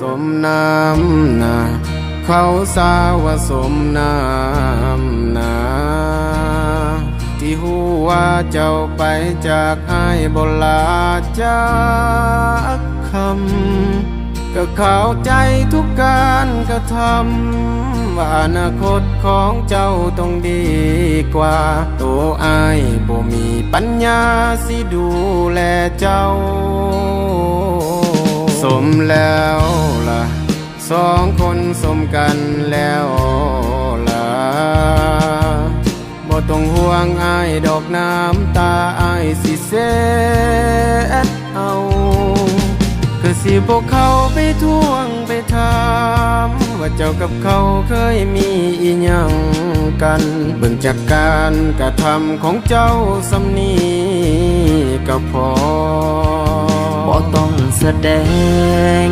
สมน้ำนาเขาสาวสมน้ำนาที่หูว่าเจ้าไปจากอ้บลาจากคำก็เข้าใจทุกการกระทำว่าอนาคตของเจ้าต้องดีกว่า ตัวอายบ่มีปัญญาสิดูแลเจ้า สมแล้วล่ะ สองคนสมกันแล้วล่ะบ่ต้องห่วงอายดอกน้ำตาอายสิเส็ดเอาก็สิพวกเขาไปทวงไปถามว่าเจ้ากับเขาเคยมีอีหยังกัน เบิ่งจากการกระทำของเจ้าสำนีก็พอ แสดง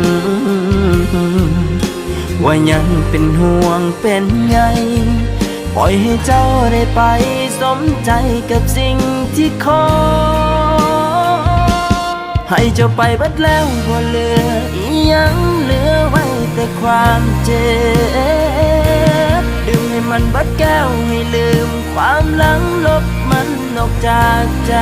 ว่ายังเป็นห่วงเป็นใยปล่อยให้เจ้าได้ไปสมใจกับสิ่งที่ขอ ให้เจ้าไปบัดแล้วบ่เหลืออียังเหลือไว้แต่ความเจ็บดื่มให้มันบัดแก้วให้ลืม ความหลังลบมันออกจากใจ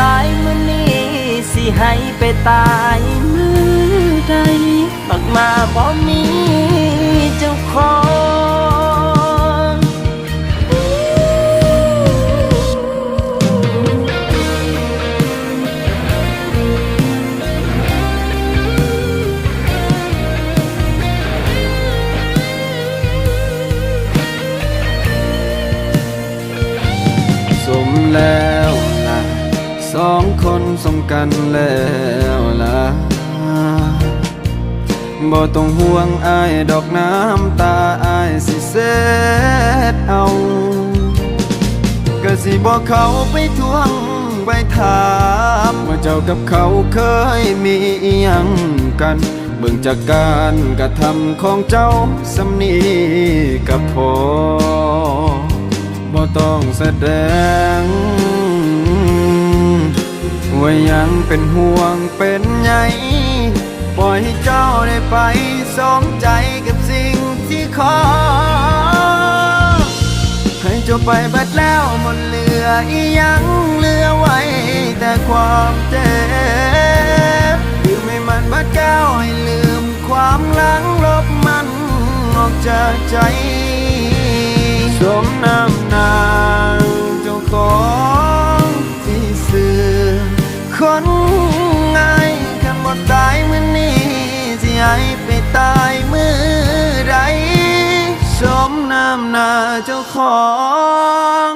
ตายมื้อนี้สิให้ไปตายมื้อใดบักมาบ่มี สมกันแล้วล่ะบ่ต้องห่วงอายดอกน้ำตาอายสิเส็ดเอาก็สิบอกเขาไปทวงไปถามว่าเจ้ากับเขาเคยมีอหยังกัน เบิ่งจากการกระทำของเจ้าสำนีกับพอบ่ต้องแสดง ว่ายังเป็นห่วงเป็นใยปล่อยให้เจ้าได้ไปสมใจกับสิ่งที่ขอ ให้เจ้าไปบัดแล้วหมดเหลืออียังเหลือไว้แต่ความเจ็บลืมให้มันบัดแก้วให้ลืมความหลังลบมันออกจากใจ สมน้ำ เจ้าของ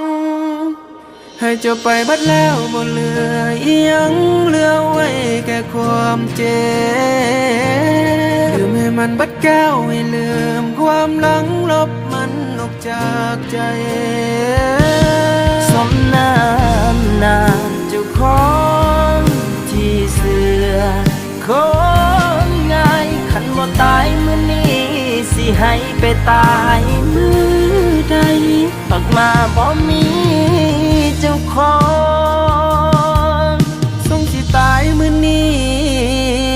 ให้เจ้าไปบัดแล้วบ่เหลืออียังเหลือไว้แค่ความเจ็บลืมให้มันบัดแก้วให้ลืมความหลังลบมันออกจากใจ สมน้ำน้าเจ้าของที่เสือคนง่ายขันบ่ตายมื้อนี้สิให้ไปตายมื้อ มาบ่มีเจ้าของทรงสิตายมื้อนี้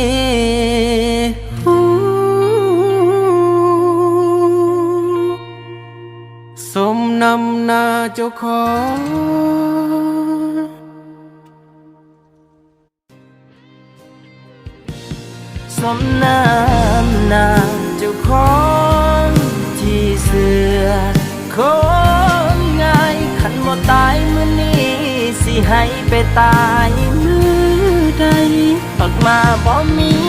สมนำหน้าเจ้าของสมน้ำน้าเจ้าของ ให้ไปตายมือใดออกมาบ่มี